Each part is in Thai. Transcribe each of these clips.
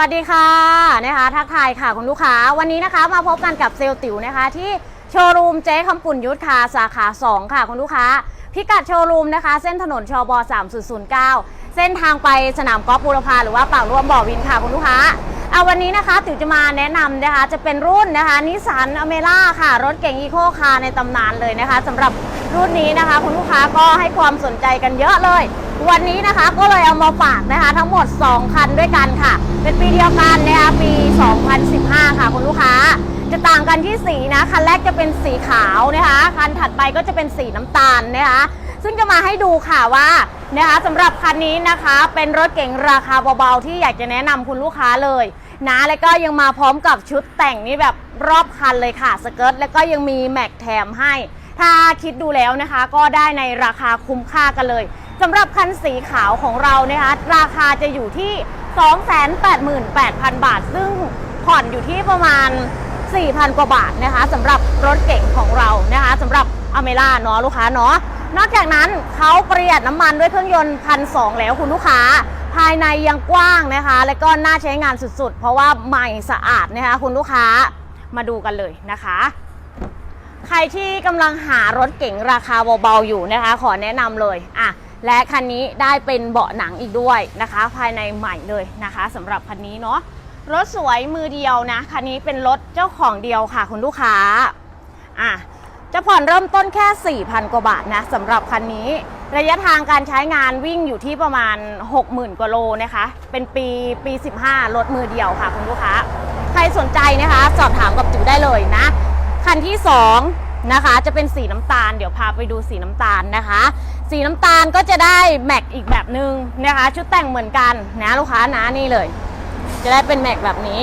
วัสดีค่ะนะคะทักทายค่ะคุณลูกค้าวันนี้นะคะมาพบกันกับเซลล์ติ๋วนะคะ ที่โชว์รูมเจ๊คำปุ่นยุทธคาสาขา 2 ค่ะคุณลูกค้า พิกัดโชว์รูมนะคะ เส้นถนนชบ 3009 เส้นทางไปสนามกอล์ฟบูรพาหรือว่าปากร่วมบ่อวินค่ะคุณลูกค้า เอาวันนี้นะคะติ๋วจะมาแนะนำนะคะ จะเป็นรุ่นนะคะนิสสันอเมร่าค่ะ รถเก่งอีโคคาร์ในตำนานเลยนะคะสำหรับรุ่นนี้นะคะ คุณลูกค้าก็ให้ความสนใจกันเยอะเลย วันนี้นะคะก็เลยเอามาฝากนะคะ ทั้งหมด 2 คันด้วยกันค่ะ เป็นปีเดียวกันนะคะปี 2015 ค่ะ คุณลูกค้าจะต่างกันที่สีนะ คันแรกจะเป็นสีขาวนะคะ คันถัดไปก็จะเป็นสีน้ำตาลนะคะ ซึ่งจะมาให้ดูค่ะว่านะคะสำหรับคันนี้นะคะ เป็นรถเก๋งราคาเบาๆที่อยากจะแนะนำคุณลูกค้าเลยนะแล้วก็ยังมาพร้อมกับชุดแต่งนี่แบบรอบคันเลยค่ะสเกิร์ตแล้วก็ยังมีแม็กแถมให้ ถ้าคิดดูแล้วนะคะก็ได้ในราคาคุ้มค่ากันเลยสำหรับคันสีขาวของเรานะคะราคาจะอยู่ที่ 288,000 บาท ซึ่งผ่อนอยู่ที่ประมาณ 4,000 กว่าบาทนะคะสำหรับรถเก๋งของเรานะคะสำหรับอเมร่าเนาะลูกค้าเนาะ นอกจากนั้นเขาประหยัดน้ำมันด้วยเครื่องยนต์พันสแล้วคุณลูกค้า ภายในยังกว้างนะคะ และก็น่าใช้งานสุดๆ เพราะว่าใหม่สะอาดนะคะ คุณลูกค้ามาดูกันเลยนะคะ ใครที่กำลังหารถเก๋งราคาเบาๆอยู่นะคะ ขอแนะนำเลยอะและคันนี้ได้เป็นเบาะหนังอีกด้วยนะคะ ภายในใหม่เลยนะคะสำหรับคันนี้เนาะรถสวยมือเดียวนะคันนี้เป็นรถเจ้าของเดียวค่ะ คุณลูกค้าอะ จะผ่อนเริ่มต้นแค่ 4,000 กว่าบาทนะสำหรับคันนี้ ระยะทางการใช้งานวิ่งอยู่ที่ประมาณ 60,000 กว่าโลนะคะ เป็นปีปี 15 รถมือเดียวค่ะคุณลูกค้า ใครสนใจนะคะ สอบถามกับจิ๋วได้เลยนะ คันที่ 2 นะคะ จะเป็นสีน้ำตาล เดี๋ยวพาไปดูสีน้ำตาลนะคะ สีน้ำตาลก็จะได้แม็กอีกแบบหนึ่งนะคะ ชุดแต่งเหมือนกันนะลูกค้านะนี่เลย จะได้เป็นแม็กแบบนี้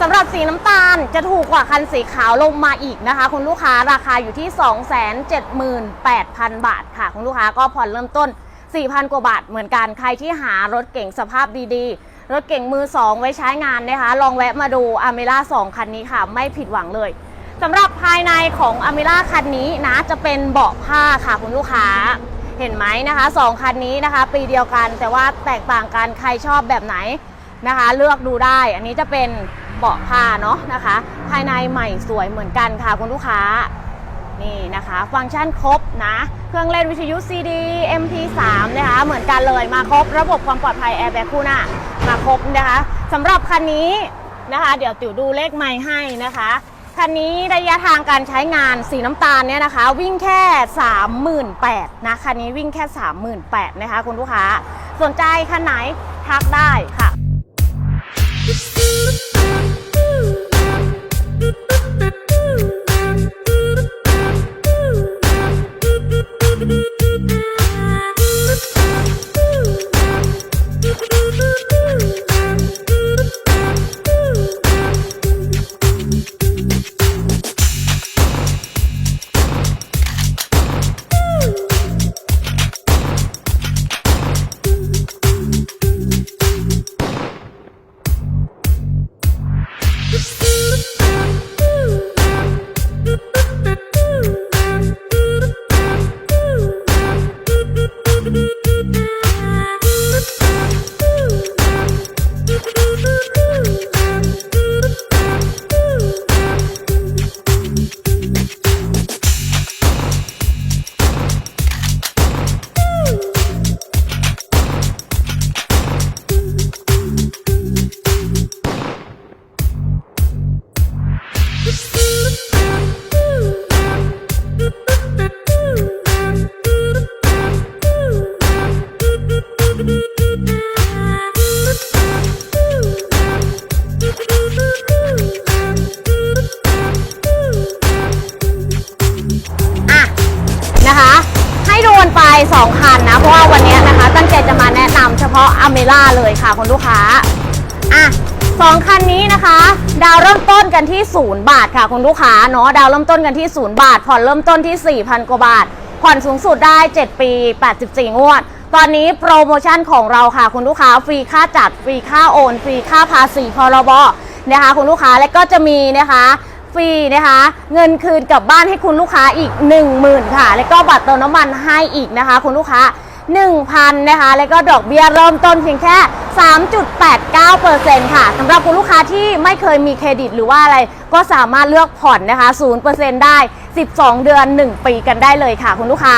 สำหรับสีน้ำตาลจะถูกกว่าคันสีขาวลงมาอีกนะคะ คุณลูกค้าราคาอยู่ที่ 278,000 บาทค่ะ คุณลูกค้าก็ผ่อนเริ่มต้น 4,000 กว่าบาทเหมือนกันใครที่หารถเก่งสภาพดีๆ รถเก่งมือ 2 ไว้ใช้งานนะคะ ลองแวะมาดูอเมร่า2คันนี้ค่ะ ไม่ผิดหวังเลยสำหรับภายในของอเมร่าคันนี้นะจะเป็นเบาะผ้าค่ะคุณลูกค้าเห็นไหมนะคะสองคันนี้นะคะ ปีเดียวกันแต่ว่าแตกต่างกันใครชอบแบบไหน นะคะ เลือกดูได้ อันนี้จะเป็นเบาะผ้าเนาะนะคะ ภายในใหม่สวยเหมือนกันค่ะคุณลูกค้านี่นะคะ ฟังก์ชันครบนะ เครื่องเล่นวิทยุ CD MP3 นะคะเหมือนกันเลยมาครบระบบความปลอดภัยแอร์แบ็คคู่หน้ามาครบนะคะสำหรับคันนี้นะคะ เดี๋ยวติ๋วดูเลขไม้ให้นะคะคันนี้ระยะทางการใช้งานสีน้ำตาลเนี่ยนะคะ วิ่งแค่ 38,000นะคันนี้วิ่งแค่ 38,000นะคะคุณลูกค้าสนใจคันไหนทักได้ค่ะอะ Mm-hmm. นะคะตั้งใจะมาแนะนำเฉพาะอเมร่าเลยค่ะคุณลูกค้า อะสองคันนี้นะคะ ดาวเริ่มต้นกันที่0บาทค่ะคุณลูกค้าเนาะดาวเริ่มต้นกันที่0บาท ผ่อนเริ่มต้นที่4,000กว่าบาท ผ่อนสูงสุดได้ 7 ปี 84 งวด ตอนนี้โปรโมชั่นของเราค่ะ คุณลูกค้าฟรีค่าจัดฟรีค่าโอนฟรีค่าภาษีพรบนะคะ คุณลูกค้าและก็จะมีนะคะฟรีนะคะ เงินคืนกลับบ้านให้คุณลูกค้าอีก 10,000 ค่ะ แล้วก็บัตรเติมน้ำมันให้อีกนะคะ คุณลูกค้า 1,000นะคะ แล้วก็ดอกเบี้ยเริ่มต้นเพียงแค่ 3.89%ค่ะสำหรับคุณลูกค้าที่ไม่เคยมีเครดิตหรือว่าอะไร ก็สามารถเลือกผ่อนนะคะ 0%ได้ 12 เดือน 1 ปีกันได้เลยค่ะ คุณลูกค้า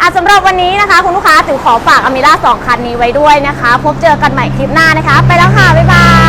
อะสำหรับวันนี้นะคะ คุณลูกค้าถือขอฝากอเมร่า2คันนี้ไว้ด้วยนะคะ พบเจอกันใหม่คลิปหน้านะคะ ไปแล้วค่ะ บ๊ายบาย